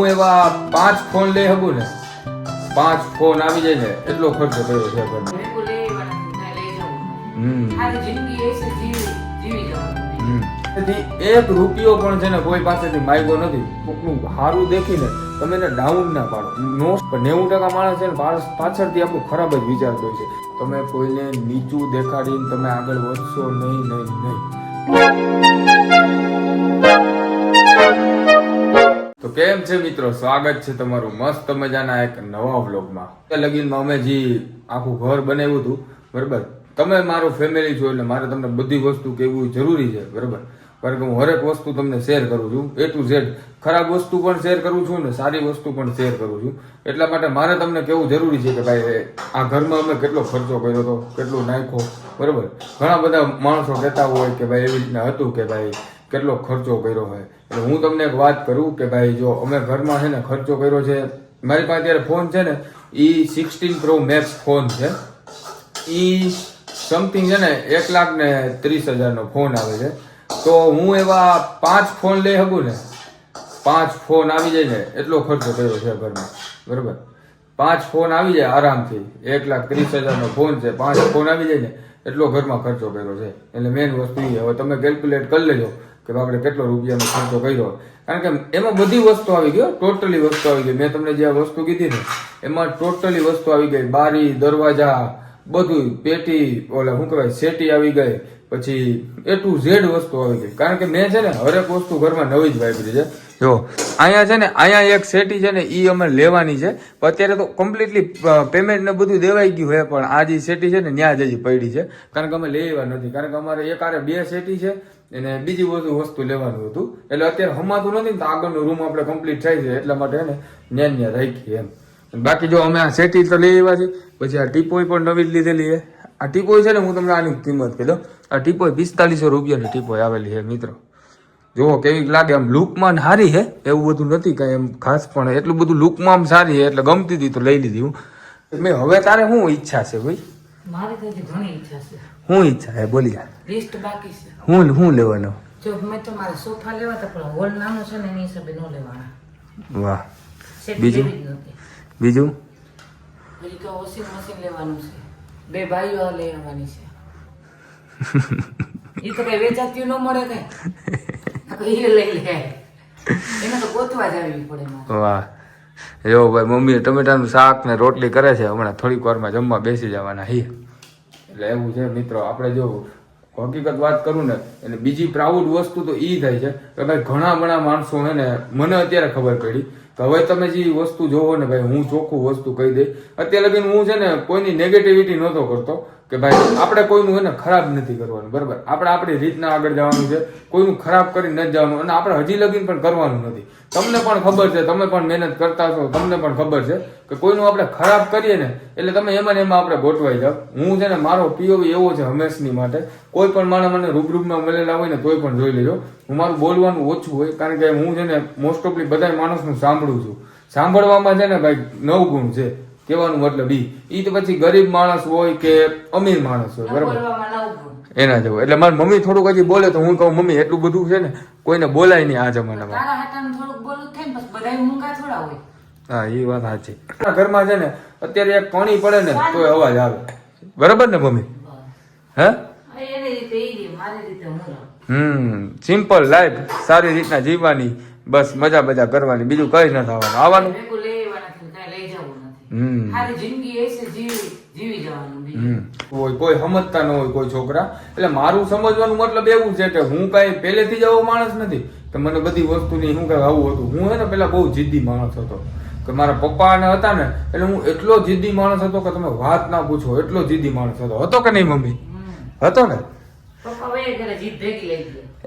હું એવા પાંચ ફોન લઈ શકું ને પાંચ ફોન આવી જાય ને એટલો ખર્ચો કર્યો છે. તેથી એક રૂપિયો પણ છે ને કોઈ પાસેથી માંગ્યો નથી. કોકનું સારું દેખીને તમે એને ડાઉન ના પાડો. નો નેવું ટકા માણસ છે ને માણસ પાછળથી આપણું ખરાબ જ વિચારતો હોય છે. તમે કોઈને નીચું દેખાડીને તમે આગળ વધશો નહીં નહીં નહીં. કેમ છે મિત્રો? સ્વાગત છે તમારું મસ્ત મજાના એક નવા વ્લોગમાં. લગીનમાં અમે જે આખું ઘર બનાવ્યું હતું, બરાબર? તમે મારું ફેમિલી છો એટલે મારે તમને બધી વસ્તુ કહેવું જરૂરી છે, બરાબર? કારણ કે હું હરેક વસ્તુ તમને શેર કરું છું એ ટુ ઝેડ ખરાબ વસ્તુ પણ શેર કરું છું ને સારી વસ્તુ પણ શેર કરું છું. એટલા માટે મારે તમને કેવું જરૂરી છે કે ભાઈ આ ઘરમાં અમે કેટલો ખર્ચો કર્યો હતો, કેટલું નાખ્યો, બરાબર? ઘણા બધા માણસો કહેતા હોય કે ભાઈ, એવી રીતના હતું કે ભાઈ કેટલો ખર્ચો કર્યો હોય. એટલે હું તમને એક વાત કરું કે ભાઈ, જો અમે ઘરમાં છે ને ખર્ચો કર્યો છે, મારી પાસે અત્યારે ફોન છે ને એ સિક્સટીન પ્રો મેક્સ ફોન છે. એ સમથિંગ છે ને, એક લાખ ને ત્રીસ હજારનો ફોન આવે છે. તો હું એવા પાંચ ફોન લઈ શકું ને, પાંચ ફોન આવી જાય ને, એટલો ખર્ચો કર્યો છે ઘરમાં. બરોબર? પાંચ ફોન આવી જાય આરામથી. એક લાખ ત્રીસ હજારનો ફોન છે, પાંચ ફોન આવી જાય ને, એટલો ઘરમાં ખર્ચો કર્યો છે. એટલે મેઇન વસ્તુ એ, હવે તમે કેલ્ક્યુલેટ કરી લેજો. કે આપણે કેટલો રૂપિયાનો ખર્ચો કર્યો. કારણ કે એમાં બધી વસ્તુ આવી ગઈ ટોટલી વસ્તુ આવી ગઈ. મેં તમને જે વસ્તુ કીધી ને, એમાં ટોટલી વસ્તુ આવી ગઈ. બારી, દરવાજા બધું પેટી, ઓલા શું કહેવાય, સેટી આવી ગઈ. પછી એ ટુ ઝેડ વસ્તુ આવી ગઈ. કારણ કે મેં છે ને, હરેક વસ્તુ ઘરમાં નવી જ વાપરી છે. જો, અહીંયા છે ને, અહીંયા એક સેટી છે ને એ અમે લેવાની છે. અત્યારે તો કમ્પ્લીટલી પેમેન્ટ ને બધું દેવાઈ ગયું હોય પણ આ જે સેટી છે ને ત્યાં જ હજી પડી છે. કારણ કે અમે લેવા નથી. કારણ કે અમારે એક આરે બે સેટી છે. અને બીજી બધું વસ્તુ લેવાનું હતું. એટલે અત્યારે હમાતું નથી ને તો આગળનો રૂમ આપણે કમ્પ્લીટ થાય છે. એટલા માટે ને ન્યા ન્યા રાખીએ એમ. બાકી જો અમે આ સેટી તો લઈ આવ્યા છે. પછી આ ટીપોય પણ નવી જ લીધેલી છે. આ ટીપોય છે ને હું તમને આની કિંમત કહી આ ટીપોય પિસ્તાલીસો રૂપિયાની ટીપોય આવેલી છે, મિત્રો. જુઓ કેવી લાગે આમ લુકમાં સારી છે. એવું બધું નથી કાંઈ એમ ખાસ, પણ એટલું બધું લુકમાં આમ સારી છે, એટલે ગમતી હતી તો લઈ લીધી હું. મેં હવે તારે શું ઈચ્છા છે ભાઈ? મારી ઘણી ઈચ્છા છે. શું ઈચ્છા હે બોલી જા. લિસ્ટ બાકી છે. હું શું લેવાનો? જો મેં તો મારે સોફા લેવા હતા પણ હોલ નાનો છે ને એની હિસાબે ન લેવાના. વાહ. બીજું? બીજું? બીજું તો વોશિંગ મશીન લેવાનું છે. બે ભાઈઓ લઈ આવવાની છે. એ તો કઈ વેચાતી ન મળે કઈ. એ લઈ લે. એને તો ગોતવા જવી પડે મારે. વાહ. જો ભાઈ મમ્મી ટમેટાનું શાક ને રોટલી કરે છે હમણાં થોડીક વારમાં જમવા બેસી જવાના હી એટલે એવું છે, મિત્રો, આપણે જો હકીકત વાત કરું ને એટલે બીજી પ્રાઉડ વસ્તુ તો ઈ થાય છે કે ભાઈ ઘણા ઘણા માણસો હે ને, મને અત્યારે ખબર પડી કે હવે તમે જે વસ્તુ જોવો ને ભાઈ, હું ચોખ્ખું વસ્તુ કહી દઈ અત્યારે લગીન હું છે ને, કોઈની નેગેટિવિટી નહોતો કરતો કે ભાઈ, આપણે કોઈનું એને ખરાબ નથી કરવાનું, બરાબર? આપણે આપણી રીતના આગળ જવાનું છે, કોઈનું ખરાબ કરી નથી જવાનું, અને આપણે હજી લગીન પણ કરવાનું નથી. તમને પણ ખબર છે, તમે પણ મહેનત કરતા છો, તમને પણ ખબર છે કે કોઈનું આપણે ખરાબ કરીએ ને એટલે તમે એમાં ને એમાં આપણે ગોઠવાઈ જાવ હું છે ને મારો પીઓવી એવો છે હંમેશની માટે. કોઈ પણ માણસ મને રૂબરૂમાં મળેલા હોય ને તોય પણ જોઈ લેજો. હું મારું બોલવાનું ઓછું હોય કારણ કે હું છે ને મોસ્ટ ઓફલી બધા માણસનું સાંભળું છું. સાંભળવામાં છે ને ભાઈ નવ ગુણ છે. કહેવાનું મતલબ ઈ. ઈ તો પછી ગરીબ માણસ હોય કે અમીર માણસ હોય બરાબર? એના જેવું. એટલે મારી મમ્મી થોડુંક હજી બોલે તો હું કહું મમ્મી એટલું બધું છે ને કોઈને બોલાય નહીં આ જમાનામાં. હા એ વાત સાચી. ઘરમાં છે ને અત્યારે એક કણી પડે ને તોય અવાજ આવે. બરાબર ને મમ્મી? હે? હમ સિમ્પલ લાઈફ સારી રીતના જીવવાની બસ મજા મજા કરવાની બીજું કઈ ન થવાનું. આવવાનું. કોઈ કોઈ સમજતા ન હોય કોઈ છોકરા. એટલે મારું સમજવાનું મતલબ એવું છે કે હું કાંઈ પહેલેથી જ આવો માણસ નથી. કે મને બધી વસ્તુની શું કાંઈ આવું હતું. હું હે ને પેલા બહુ જિદ્દી માણસ હતો. કે મારા પપ્પા ને હતા ને એટલે હું એટલો જિદ્દી માણસ હતો કે તમે વાત ના પૂછો એટલો જિદ્દી માણસ હતો. હતો કે નહીં મમ્મી? હતો ને?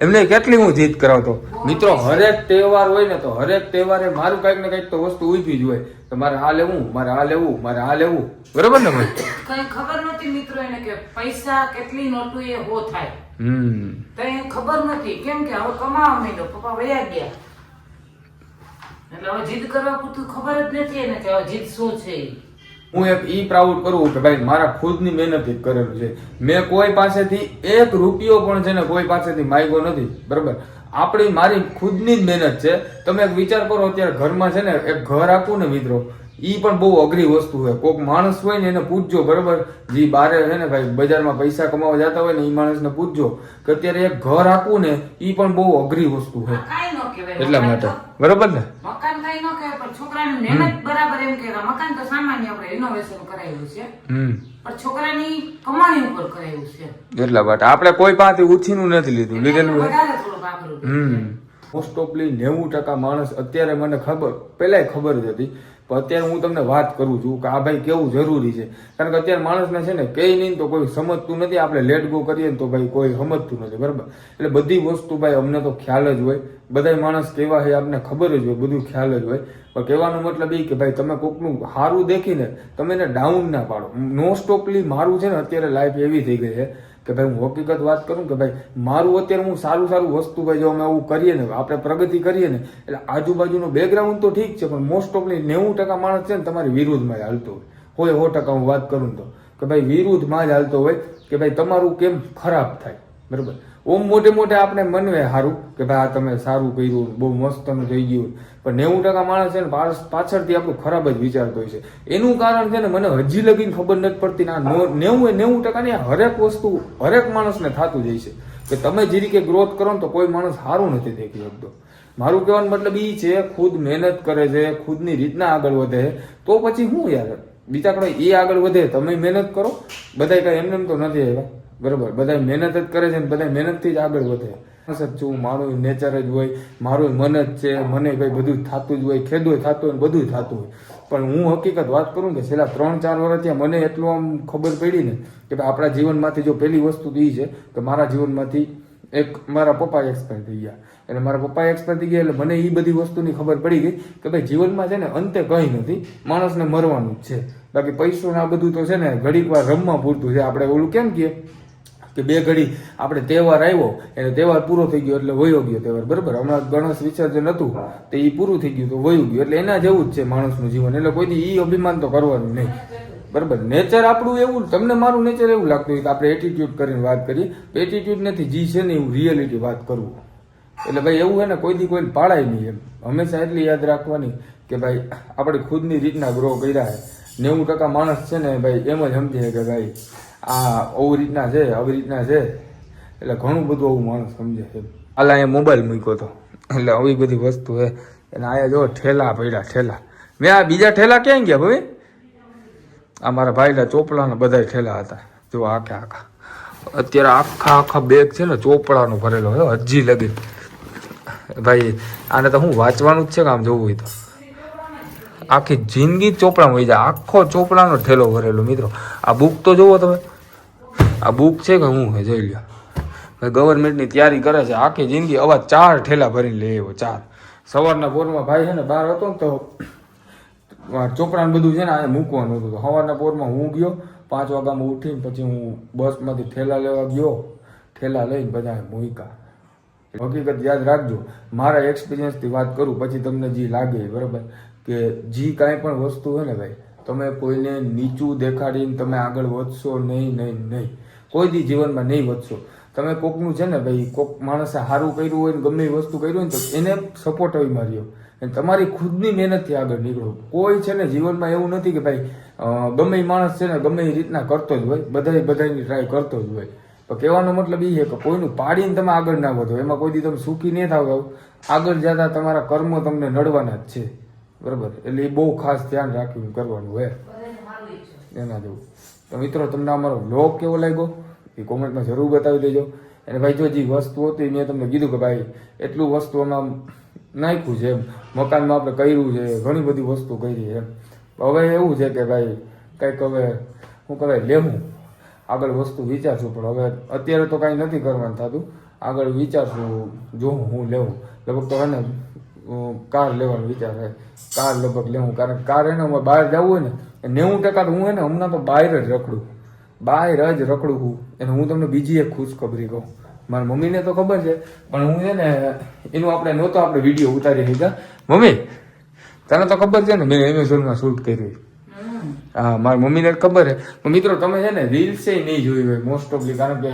એમને કેટલી હું જીત કરાવતો? મિત્રો હરેક તહેવાર હોય ને તો હરેક તહેવારે મારું કંઈક ને કંઈક તો વસ્તુ ઊભી જ હોય. કે મારે આ લેવું મારે આ લેવું મારે આ લેવું. બરોબર ને ભાઈ કઈ ખબર નથી મિત્રો એને કે પૈસા કેટલી નોટું એ હો થાય. હમ. તો ખબર નથી કેમ કે હવે કમાવા માંડ્યો. પપ્પા વયા ગયા. એટલે હવે જીદ કરવા પૂરતું ખબર જ નથી એને કે જીદ શું છે હું એક ઈ પ્રાઉડ કરું કે ભાઈ મારા ખુદની મહેનતથી કરેલું છે. મેં કોઈ પાસેથી એક રૂપિયો પણ છે ને કોઈ પાસેથી માગ્યો નથી બરાબર? આપણી મારી ખુદની જ મહેનત છે. તમે એક વિચાર કરો અત્યારે ઘરમાં છે ને એક ઘર આપું ને મિત્રો ઈ પણ બહુ અઘરી વસ્તુ છે. કોઈક માણસ હોય ને એને પૂછજો બરોબર? જે બારે છે ને ભાઈ બજારમાં પૈસા કમાવા જતા હોય ને એ માણસને પૂછજો કે અત્યારે એક ઘર આપવું ને ઈ પણ બહુ અઘરી વસ્તુ છે. એટલા માટે. બરોબર ને? મકાન કઈ ન કહેવાય પણ છોકરાની મહેનત બરાબર એમ કહેવાય. મકાન તો સામાન્ય આપણે રિનોવેશન કરાયું છે. હમ. પણ છોકરાની કમાણી ઉપર કરાયું છે. એટલા માટે. આપણે કોઈ પાસે ઉછીનું નથી લીધું લીધેલું હમ. મોસ્ટ ઓફલી નેવું ટકા માણસ અત્યારે મને ખબર પેલાય ખબર જ હતી પણ અત્યારે હું તમને વાત કરું છું કે આ ભાઈ કેવું જરૂરી છે. કારણ કે અત્યારે માણસને છે ને કઈ નહીં તો કોઈ સમજતું નથી. આપણે લેટ ગો કરીએ ને તો ભાઈ કોઈ સમજતું નથી, બરાબર? એટલે બધી વસ્તુ ભાઈ અમને તો ખ્યાલ જ હોય. બધા માણસ કેવા છે આપને ખબર જ હોય, બધું ખ્યાલ જ હોય. પણ કહેવાનો મતલબ એ કે ભાઈ તમે કોકનું સારું દેખીને તમે એને ડાઉન ના પાડો. નો સ્ટોપલી મારું છે ને અત્યારે લાઈફ એવી થઈ ગઈ છે કે ભાઈ હું હકીકત વાત કરું કે ભાઈ મારું અત્યારે હું સારું સારું વસ્તુ ભાઈ જો અમે આવું કરીએ ને, આપણે પ્રગતિ કરીએ ને, એટલે આજુબાજુનું બેકગ્રાઉન્ડ તો ઠીક છે, પણ મોસ્ટ ઓફલી નેવું ટકા માણસ છે ને તમારી વિરુદ્ધમાં જ હાલતો હોય. હોય સો ટકા હું વાત કરું તો. કે ભાઈ વિરુદ્ધમાં જ હાલતો હોય કે ભાઈ તમારું કેમ ખરાબ થાય? બરાબર? ઓમ મોટે મોટે આપણે મનવે સારું કે ભાઈ આ તમે સારું કર્યું, બહુ મસ્તનું થઈ ગયું. પણ નેવું ટકા માણસ છે ને પાછળથી આપણું ખરાબ જ વિચારતો હોય છે. એનું કારણ છે ને મને હજી લગીને ખબર નથી પડતી ના નેવું એ નેવું ટકાની ને હરેક વસ્તુ હરેક માણસને થતું જાય છે. કે તમે જે રીતે ગ્રોથ કરો ને તો કોઈ માણસ સારું નથી દેખી શકતો મારું કહેવાનો મતલબ એ છે, ખુદ મહેનત કરે છે, ખુદની રીતના આગળ વધે, તો પછી હું યાર? બીજા કડે એ આગળ વધે, તમે મહેનત કરો બધા કઈ એમને એમ તો નથી આવ્યા. બરોબર. બધા મહેનત જ કરે છે ને બધા મહેનતથી જ આગળ વધે. છું, મારું નેચર જ હોય, મારું મન જ છે, મને ભાઈ બધું થતું જ હોય ખેડું થતું હોય બધું થતું હોય. પણ હું હકીકત વાત કરું કે છેલ્લા ત્રણ ચાર વર્ષથી મને એટલું આમ ખબર પડી ને કે આપણા જીવનમાંથી જો પહેલી વસ્તુ તો એ છે કે મારા જીવનમાંથી એક મારા પપ્પા એક્સપાયર થઈ ગયા. એટલે મારા પપ્પા એક્સપાયર થઈ ગયા એટલે મને એ બધી વસ્તુની ખબર પડી ગઈ કે ભાઈ જીવનમાં છે ને અંતે કંઈ નથી, માણસને મરવાનું જ છે. બાકી પૈસો ને આ બધું તો છે ને ઘડીક વાર રમવા પૂરતું છે. આપણે ઓલું કેમ કહીએ? કે બે ઘડી આપણે તહેવાર આવ્યો, એને તહેવાર પૂરો થઈ ગયો એટલે વયો ગયો તહેવાર, બરાબર? હમણાં ગણેશ વિસર્જન હતું, તો એ પૂરું થઈ ગયું તો વયું ગયું, એટલે એના જેવું જ છે માણસનું જીવન, એટલે કોઈથી એ અભિમાન તો કરવાનું નહીં. બરાબર? નેચર આપણું એવું તમને મારું નેચર એવું લાગતું હોય કે આપણે એટીટ્યુડ કરીને વાત કરીએ એટીટ્યુડ નથી, જી છે ને એવું રિયલિટી વાત કરવું. એટલે ભાઈ એવું છે ને કોઈ દી કોઈને પાડાય નહીં એમ. હંમેશા એટલી યાદ રાખવાની કે ભાઈ, આપણે ખુદની રીતના ગ્રો કર્યા છે નેવું ટકા માણસ છે ને ભાઈ, એમ જ સમજે કે ભાઈ આ આવી રીતના છે, આવી રીતના છે. એટલે ઘણું બધું આવું માણસ સમજે છે. આલા અહીંયા મોબાઈલ મૂક્યો હતો એટલે આવી બધી વસ્તુ છે. અને આયા જો ઠેલા પડ્યા, ઠેલા. મેં આ બીજા ઠેલા ક્યાં ગયા ભાઈ? આ મારા ભાઈના ચોપડાના બધા ઠેલા હતા. જો આખા આખા. અત્યારે આખા આખા બેગ છે ને, ચોપડાનો ભરેલો હોય હજી લગી. ભાઈ, આને તો હું વાંચવાનું જ છે કે આમ જોવું હોય તો? આખી જિંદગી ચોપડામાં હોય જાય. આખો ચોપડાનો ઠેલો ભરેલો, મિત્રો. આ બુક તો જુઓ તમે. આ બુક છે કે હું હે જોઈ લ્યો. ગવર્મેન્ટની તૈયારી કરે છે, આખી જિંદગી આવા ચાર ઠેલા ભરીને લે આવ્યો ચાર. સવારના પોરમાં ભાઈ છે ને બહાર હતો ને તો ચોપડાને બધું છે ને આ મૂકવાનું હતું. સવારના પોરમાં હું ગયો, પાંચ વાગ્યામાં ઉઠીને પછી હું બસમાંથી ઠેલા લેવા ગયો. ઠેલા લઈને બધા મૂક્યા. હકીકત યાદ રાખજો, મારા એક્સપિરિયન્સથી વાત કરું, પછી તમને જે લાગે, બરાબર? કે જે કાંઈ પણ વસ્તુ હોય ને ભાઈ, તમે કોઈને નીચું દેખાડીને તમે આગળ વધશો નહીં નહીં નહીં. કોઈ દી જીવનમાં નહીં વધશો. તમે કોકનું છે ને ભાઈ કોક માણસે સારું કર્યું હોય ને ગમે એ વસ્તુ કર્યું હોય ને તો એને સપોર્ટ આવી માર્યો. અને તમારી ખુદની મહેનતથી આગળ નીકળો. કોઈ છે ને જીવનમાં એવું નથી કે ભાઈ ગમે માણસ છે ને ગમે એ રીતના કરતો જ હોય બધાય બધાની ટ્રાય કરતો જ હોય. તો કહેવાનો મતલબ એ છે કે કોઈનું પાડીને તમે આગળ ના વધો. એમાં કોઈ દી તમે સુખી નહીં થાવ આગળ જતા તમારા કર્મો તમને નડવાના જ છે. બરાબર? એટલે એ બહુ ખાસ ધ્યાન રાખીને કરવાનું હોય એના જેવું. તો મિત્રો તમને અમારો બ્લોગ કેવો લાગ્યો? એ કોમેન્ટમાં જરૂર બતાવી દેજો. અને ભાઈ, જો જે વસ્તુ હતી, મેં તમને કીધું કે ભાઈ, એટલું વસ્તુ આમાં નાખ્યું છે એમ. મકાનમાં આપણે કર્યું છે, ઘણી બધી વસ્તુ કરી એમ. હવે એવું છે કે ભાઈ, કંઈક હવે, હું કહેવાય, લેવું. આગળ વસ્તુ વિચારશું, પણ હવે અત્યારે તો કાંઈ નથી કરવાનું થતું. આગળ વિચારશું, જોઉં, હું લેવું. લગભગ તો એને કાર લેવાનો વિચાર છે. કાર લગભગ લેવું. કારણ કે કાર એને બહાર જવું હોય ને નેવું ટકા તો હું એને હમણાં તો બહાર જ રખડું. બહાર જ રખડું હું. અને હું તમને બીજી એક ખુશખબરી કહું. મારી મમ્મીને તો ખબર છે પણ હું છે ને એનું આપણે નહોતો આપણે વીડિયો ઉતારી લીધા મમ્મી તને તો ખબર છે ને મેં એમેઝોનમાં શૂટ કર્યું હા મારી મમ્મીને ખબર છે. પણ મિત્રો તમે છે ને રીલ્સે નહીં જોઈ હોય મોસ્ટ ઓફલી કારણ કે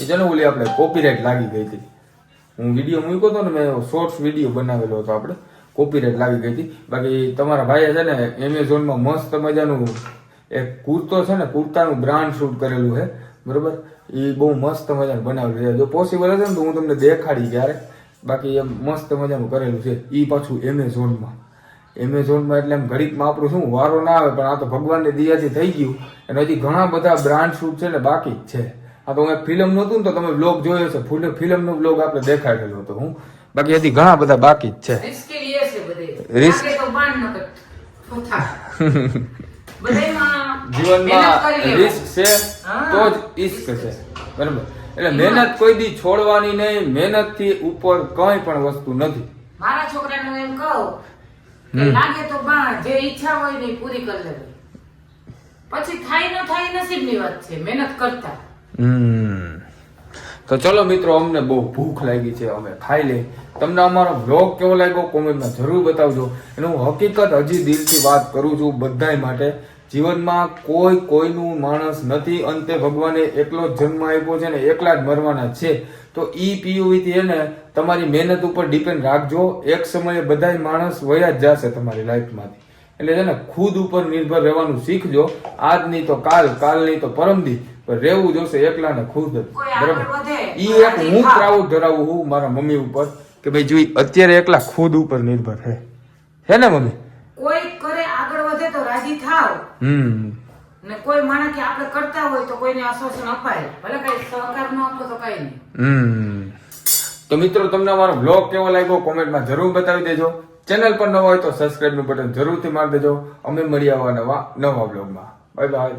એ છે ને ઓલી આપણે કોપીરાઇટ લાગી ગઈ હતી. હું વીડિયો મૂક્યો હતો ને મેં શોર્ટ્સ વીડિયો બનાવેલો હતો આપણે. કોપીરાઇટ લાગી ગઈ હતી. બાકી તમારા ભાઈએ છે ને એમેઝોનમાં મસ્ત મજાનું એક કુર્તો છે ને કુર્તાનું બ્રાન્ડ શૂટ કરેલું છે. બરોબર? એ બહુ મસ્ત મજાનું બનાવેલું છે. જો પોસિબલ હશે ને તો હું તમને દેખાડી ક્યારે. બાકી એમ મસ્ત મજાનું કરેલું છે. એ પાછું એમેઝોનમાં. એમેઝોનમાં એટલે એમ ઘડીકમાં આપણું શું વારો ના આવે પણ આ તો ભગવાનની દિયાથી થઈ ગયું. અને હજી ઘણા બધા બ્રાન્ડ શૂટ છે ને બાકી જ છે. આ તો હું એક ફિલ્મ નહોતું ને તો તમે બ્લોગ જોયો છે ફૂલ ફિલ્મનો બ્લોગ આપણે દેખાડેલો હતો હું. બાકી હજી ઘણા બધા બાકી જ છે. રિસ્કી જીવનમાં રિસ્ક છે તો જ ઈશ્ક છે. બરાબર? એટલે મહેનત કોઈ દી છોડવાની નહીં મહેનતથી ઉપર કઈ પણ વસ્તુ નથી. મારા છોકરાને એમ કહું લાગે તો બા જે ઈચ્છા હોય ને પૂરી કરી લેવી. પછી થાય ન થાય નસીબની વાત છે મહેનત કરતા. હમ. તો ચલો મિત્રો અમને બહુ ભૂખ લાગી છે અમે ખાઈ લઈ. તમને અમારો બ્લોગ કેવો લાગ્યો? કોમેન્ટમાં જરૂર બતાવજો. એનું હકીકત હજી દિલથી વાત કરું છું બધાય માટે. જીવનમાં કોઈ કોઈનું માણસ નથી અંતે ભગવાને એકલો જ જન્મ આપ્યો છે ને એકલા જ મરવાના છે. તો ઈ પીયુવીથી એને તમારી મહેનત ઉપર ડિપેન્ડ રાખજો. એક સમયે બધાય માણસ વયા જ જશે તમારી લાઈફમાંથી. એટલે છે ને ખુદ ઉપર નિર્ભર રહેવાનું શીખજો. આજ નહીં તો કાલ કાલ નહીં તો પરમદી પણ રહેવું જોશે એકલા ને ખુદ બરાબર? એ ઈ એક હું. પ્રાઉડ ધરાવું હું મારા મમ્મી ઉપર કે ભાઈ જોઈ અત્યારે એકલા ખુદ ઉપર નિર્ભર છે હે ને મમ્મી? કોઈ વધે તો રાજી થાવ. હમ. ને કોઈ માણસ કે આપણે કરતા હોય તો કોઈને આશ્વાસન અપાય. ભલે કઈ સહકાર ન આપો તો કઈ નહીં. તો મિત્રો તમને અમારો બ્લોગ કેવો લાગ્યો કોમેન્ટમાં જરૂર બતાવી દેજો. ચેનલ પર નવા હોય તો સબસ્ક્રાઇબનું બટન જરૂરથી મારી દેજો. અમે મળી આવવા નવા નવા બ્લોગમાં બાય બાય